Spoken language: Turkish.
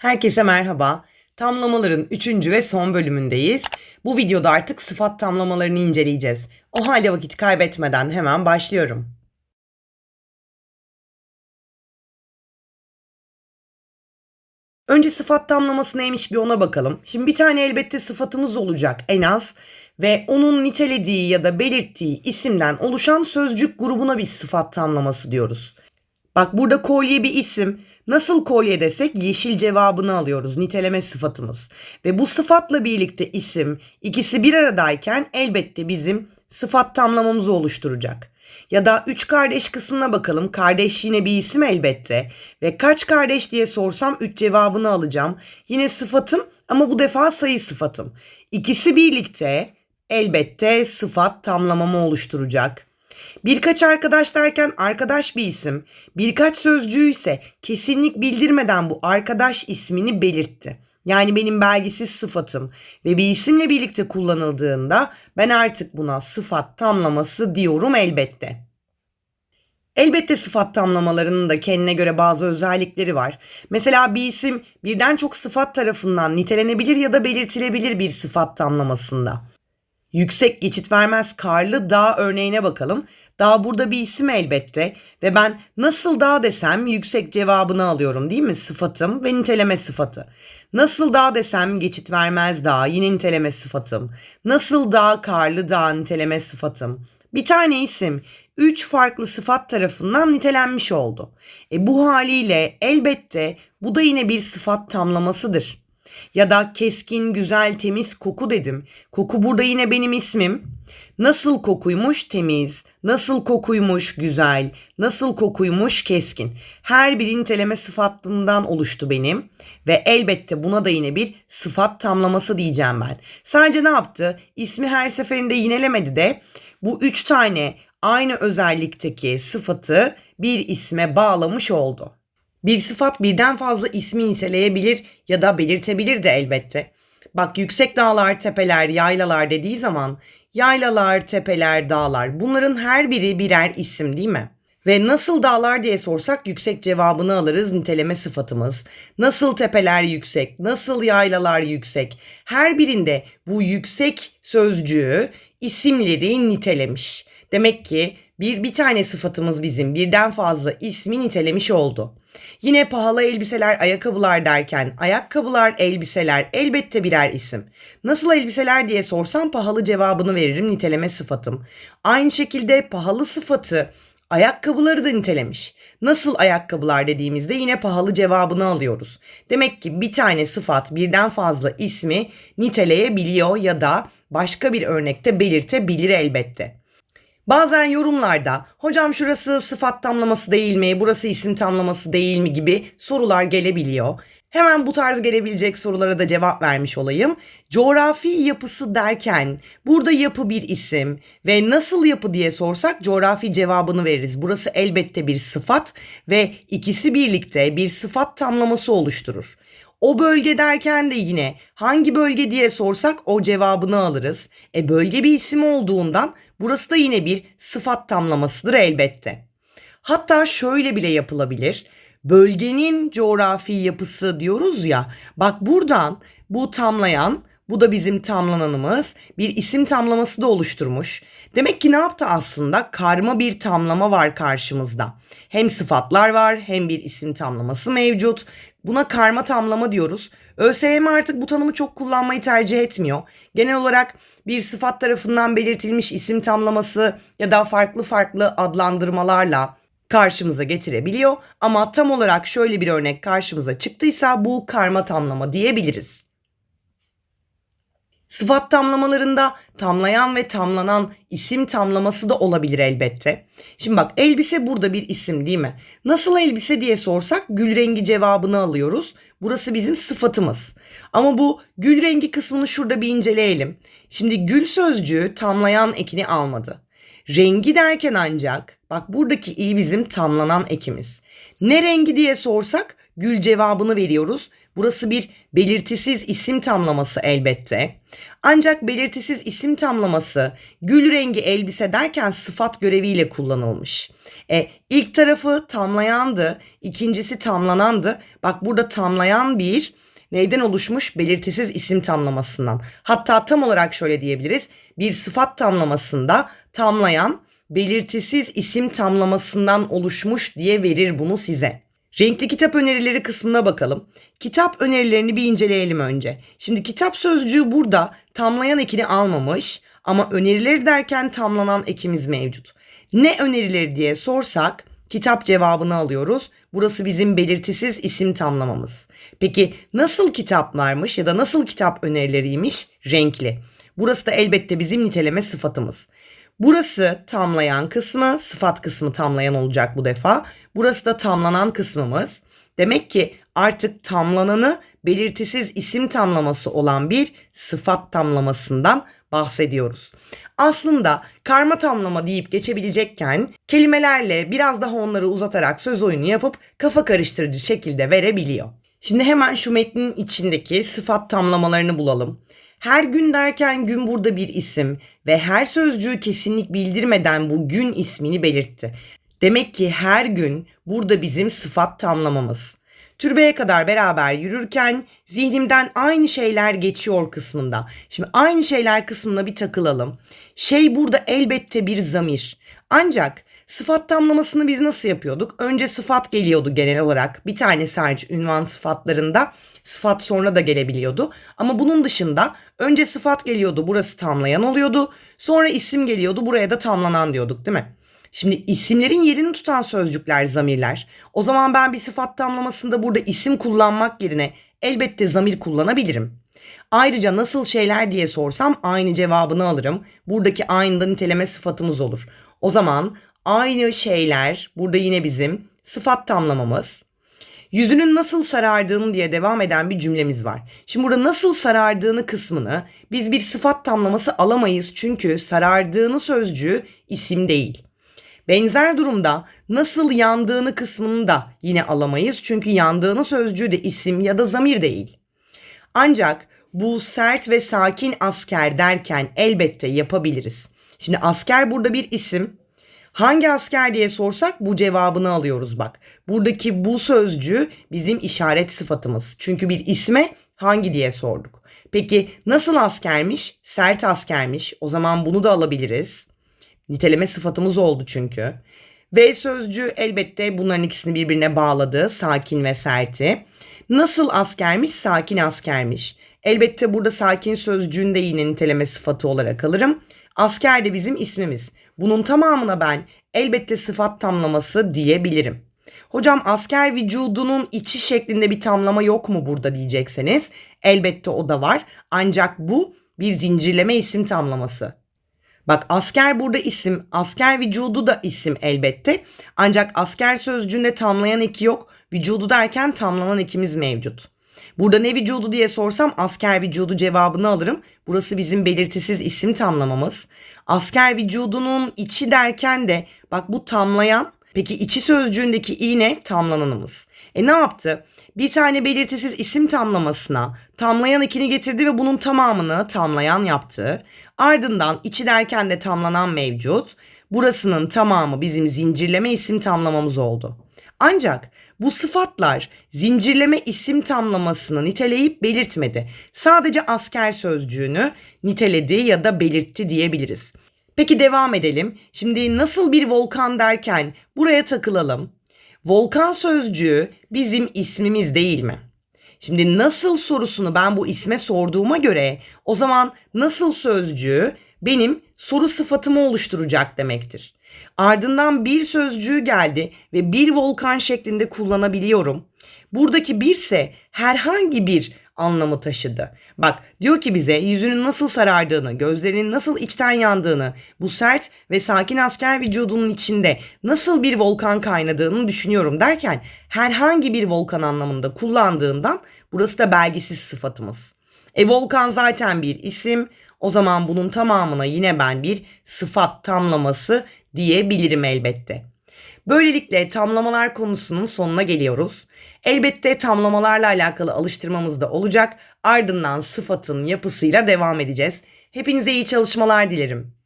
Herkese merhaba. Tamlamaların 3. ve son bölümündeyiz. Bu videoda artık sıfat tamlamalarını inceleyeceğiz. O halde vakit kaybetmeden hemen başlıyorum. Önce sıfat tamlaması neymiş bir ona bakalım. Şimdi bir tane elbette sıfatımız olacak en az ve onun nitelediği ya da belirttiği isimden oluşan sözcük grubuna biz sıfat tamlaması diyoruz. Bak burada kolye bir isim. Nasıl kolye desek yeşil cevabını alıyoruz niteleme sıfatımız. Ve bu sıfatla birlikte isim ikisi bir aradayken elbette bizim sıfat tamlamamızı oluşturacak. Ya da üç kardeş kısmına bakalım. Kardeş yine bir isim elbette. Ve kaç kardeş diye sorsam üç cevabını alacağım. Yine sıfatım ama bu defa sayı sıfatım. İkisi birlikte elbette sıfat tamlamamı oluşturacak. Birkaç arkadaş derken arkadaş bir isim, birkaç sözcüğü ise kesinlik bildirmeden bu arkadaş ismini belirtti. Yani benim belgisiz sıfatım ve bir isimle birlikte kullanıldığında ben artık buna sıfat tamlaması diyorum elbette. Elbette sıfat tamlamalarının da kendine göre bazı özellikleri var. Mesela bir isim birden çok sıfat tarafından nitelenebilir ya da belirtilebilir bir sıfat tamlamasında. Yüksek geçit vermez karlı dağ örneğine bakalım. Dağ burada bir isim elbette ve ben nasıl dağ desem yüksek cevabını alıyorum değil mi? Sıfatım ve niteleme sıfatı. Nasıl dağ desem geçit vermez dağ yine niteleme sıfatım. Nasıl dağ karlı dağ niteleme sıfatım. Bir tane isim üç farklı sıfat tarafından nitelenmiş oldu. E bu haliyle elbette bu da yine bir sıfat tamlamasıdır. Ya da keskin, güzel, temiz koku dedim. Koku burada yine benim ismim. Nasıl kokuymuş temiz, nasıl kokuymuş güzel, nasıl kokuymuş keskin. Her bir niteleme sıfatından oluştu benim. Ve elbette buna da yine bir sıfat tamlaması diyeceğim ben. Sadece ne yaptı? İsmi her seferinde yinelemedi de bu üç tane aynı özellikteki sıfatı bir isme bağlamış oldu. Bir sıfat birden fazla ismi niteleyebilir ya da belirtebilir de elbette. Bak yüksek dağlar, tepeler, yaylalar dediği zaman yaylalar, tepeler, dağlar bunların her biri birer isim değil mi? Ve nasıl dağlar diye sorsak yüksek cevabını alırız niteleme sıfatımız. Nasıl tepeler yüksek, nasıl yaylalar yüksek. Her birinde bu yüksek sözcüğü isimleri nitelemiş. Demek ki bir bir tane sıfatımız bizim birden fazla ismi nitelemiş oldu. Yine pahalı elbiseler, ayakkabılar derken ayakkabılar, elbiseler elbette birer isim. Nasıl elbiseler diye sorsam pahalı cevabını veririm niteleme sıfatım. Aynı şekilde pahalı sıfatı ayakkabıları da nitelemiş. Nasıl ayakkabılar dediğimizde yine pahalı cevabını alıyoruz. Demek ki bir tane sıfat birden fazla ismi niteleyebiliyor ya da başka bir örnekte belirtebilir elbette. Bazen yorumlarda hocam şurası sıfat tamlaması değil mi, burası isim tamlaması değil mi gibi sorular gelebiliyor. Hemen bu tarz gelebilecek sorulara da cevap vermiş olayım. Coğrafi yapısı derken burada yapı bir isim ve nasıl yapı diye sorsak coğrafi cevabını veririz. Burası elbette bir sıfat ve ikisi birlikte bir sıfat tamlaması oluşturur. O bölge derken de yine hangi bölge diye sorsak o cevabını alırız. E bölge bir isim olduğundan burası da yine bir sıfat tamlamasıdır elbette. Hatta şöyle bile yapılabilir. Bölgenin coğrafi yapısı diyoruz ya. Bak buradan bu tamlayan bu da bizim tamlananımız. Bir isim tamlaması da oluşturmuş. Demek ki ne yaptı aslında? Karma bir tamlama var karşımızda. Hem sıfatlar var hem bir isim tamlaması mevcut. Buna karma tamlama diyoruz. ÖSYM artık bu tanımı çok kullanmayı tercih etmiyor. Genel olarak bir sıfat tarafından belirtilmiş isim tamlaması ya da farklı farklı adlandırmalarla karşımıza getirebiliyor. Ama tam olarak şöyle bir örnek karşımıza çıktıysa bu karma tamlama diyebiliriz. Sıfat tamlamalarında tamlayan ve tamlanan isim tamlaması da olabilir elbette. Şimdi bak elbise burada bir isim değil mi? Nasıl elbise diye sorsak gül rengi cevabını alıyoruz. Burası bizim sıfatımız. Ama bu gül rengi kısmını şurada bir inceleyelim. Şimdi gül sözcüğü tamlayan ekini almadı. Rengi derken ancak bak buradaki i bizim tamlanan ekimiz. Ne rengi diye sorsak gül cevabını veriyoruz. Burası bir belirtisiz isim tamlaması elbette. Ancak belirtisiz isim tamlaması gül rengi elbise derken sıfat göreviyle kullanılmış. E, ilk tarafı tamlayandı, ikincisi tamlanandı. Bak burada tamlayan bir neyden oluşmuş? Belirtisiz isim tamlamasından. Hatta tam olarak şöyle diyebiliriz. Bir sıfat tamlamasında tamlayan belirtisiz isim tamlamasından oluşmuş diye verir bunu size. Renkli kitap önerileri kısmına bakalım. Kitap önerilerini bir inceleyelim önce. Şimdi kitap sözcüğü burada tamlayan ekini almamış ama önerileri derken tamlanan ekimiz mevcut. Ne önerileri diye sorsak kitap cevabını alıyoruz. Burası bizim belirtisiz isim tamlamamız. Peki nasıl kitaplarmış ya da nasıl kitap önerileriymiş? Renkli. Burası da elbette bizim niteleme sıfatımız. Burası tamlayan kısmı, sıfat kısmı tamlayan olacak bu defa. Burası da tamlanan kısmımız. Demek ki artık tamlananı belirtisiz isim tamlaması olan bir sıfat tamlamasından bahsediyoruz. Aslında karma tamlama deyip geçebilecekken kelimelerle biraz daha onları uzatarak söz oyunu yapıp kafa karıştırıcı şekilde verebiliyor. Şimdi hemen şu metnin içindeki sıfat tamlamalarını bulalım. Her gün derken gün burada bir isim ve her sözcüğü kesinlik bildirmeden bu gün ismini belirtti. Demek ki her gün burada bizim sıfat tamlamamız. Türbeye kadar beraber yürürken zihnimden aynı şeyler geçiyor kısmında. Şimdi aynı şeyler kısmına bir takılalım. Şey burada elbette bir zamir. Ancak Sıfat tamlamasını biz nasıl yapıyorduk? Önce sıfat geliyordu genel olarak. Bir tane sadece ünvan sıfatlarında sıfat sonra da gelebiliyordu. Ama bunun dışında önce sıfat geliyordu burası tamlayan oluyordu. Sonra isim geliyordu buraya da tamlanan diyorduk değil mi? Şimdi isimlerin yerini tutan sözcükler zamirler. O zaman ben bir sıfat tamlamasında burada isim kullanmak yerine elbette zamir kullanabilirim. Ayrıca nasıl şeyler diye sorsam aynı cevabını alırım. Buradaki aynı da niteleme sıfatımız olur. O zaman aynı şeyler burada yine bizim sıfat tamlamamız. Yüzünün nasıl sarardığını diye devam eden bir cümlemiz var. Şimdi burada nasıl sarardığını kısmını biz bir sıfat tamlaması alamayız çünkü sarardığını sözcüğü isim değil. Benzer durumda nasıl yandığını kısmını da yine alamayız çünkü yandığını sözcüğü de isim ya da zamir değil. Ancak bu sert ve sakin asker derken elbette yapabiliriz. Şimdi asker burada bir isim Hangi asker diye sorsak bu cevabını alıyoruz bak. Buradaki bu sözcüğü bizim işaret sıfatımız. Çünkü bir isme hangi diye sorduk. Peki nasıl askermiş? Sert askermiş. O zaman bunu da alabiliriz. Niteleme sıfatımız oldu çünkü. V sözcüğü elbette bunların ikisini birbirine bağladı. Sakin ve serti. Nasıl askermiş? Sakin askermiş. Elbette burada sakin sözcüğünde yine niteleme sıfatı olarak alırım. Asker de bizim ismimiz. Bunun tamamına ben elbette sıfat tamlaması diyebilirim. Hocam asker vücudunun içi şeklinde bir tamlama yok mu burada diyecekseniz elbette o da var. Ancak bu bir zincirleme isim tamlaması. Bak asker burada isim, asker vücudu da isim elbette. Ancak asker sözcüğünde tamlayan eki yok. Vücudu derken tamlanan ekimiz mevcut. Burada ne vücudu diye sorsam asker vücudu cevabını alırım. Burası bizim belirtisiz isim tamlamamız. Asker vücudunun içi derken de bak bu tamlayan peki içi sözcüğündeki iğne tamlananımız. E ne yaptı? Bir tane belirtisiz isim tamlamasına tamlayan ekini getirdi ve bunun tamamını tamlayan yaptı. Ardından içi derken de tamlanan mevcut. Burasının tamamı bizim zincirleme isim tamlamamız oldu. Ancak bu sıfatlar zincirleme isim tamlamasını niteleyip belirtmedi. Sadece asker sözcüğünü niteledi ya da belirtti diyebiliriz. Peki devam edelim. Şimdi nasıl bir volkan derken buraya takılalım. Volkan sözcüğü bizim ismimiz değil mi? Şimdi nasıl sorusunu ben bu isme sorduğuma göre o zaman nasıl sözcüğü benim soru sıfatımı oluşturacak demektir. Ardından bir sözcüğü geldi ve bir volkan şeklinde kullanabiliyorum. Buradaki birse herhangi bir anlamı taşıdı. Bak diyor ki bize yüzünün nasıl sarardığını, gözlerinin nasıl içten yandığını, bu sert ve sakin asker vücudunun içinde nasıl bir volkan kaynadığını düşünüyorum derken herhangi bir volkan anlamında kullandığından burası da belgesiz sıfatımız. E volkan zaten bir isim. O zaman bunun tamamına yine ben bir sıfat tamlaması diyebilirim elbette. Böylelikle tamlamalar konusunun sonuna geliyoruz. Elbette tamlamalarla alakalı alıştırmamız da olacak. Ardından sıfatın yapısıyla devam edeceğiz. Hepinize iyi çalışmalar dilerim.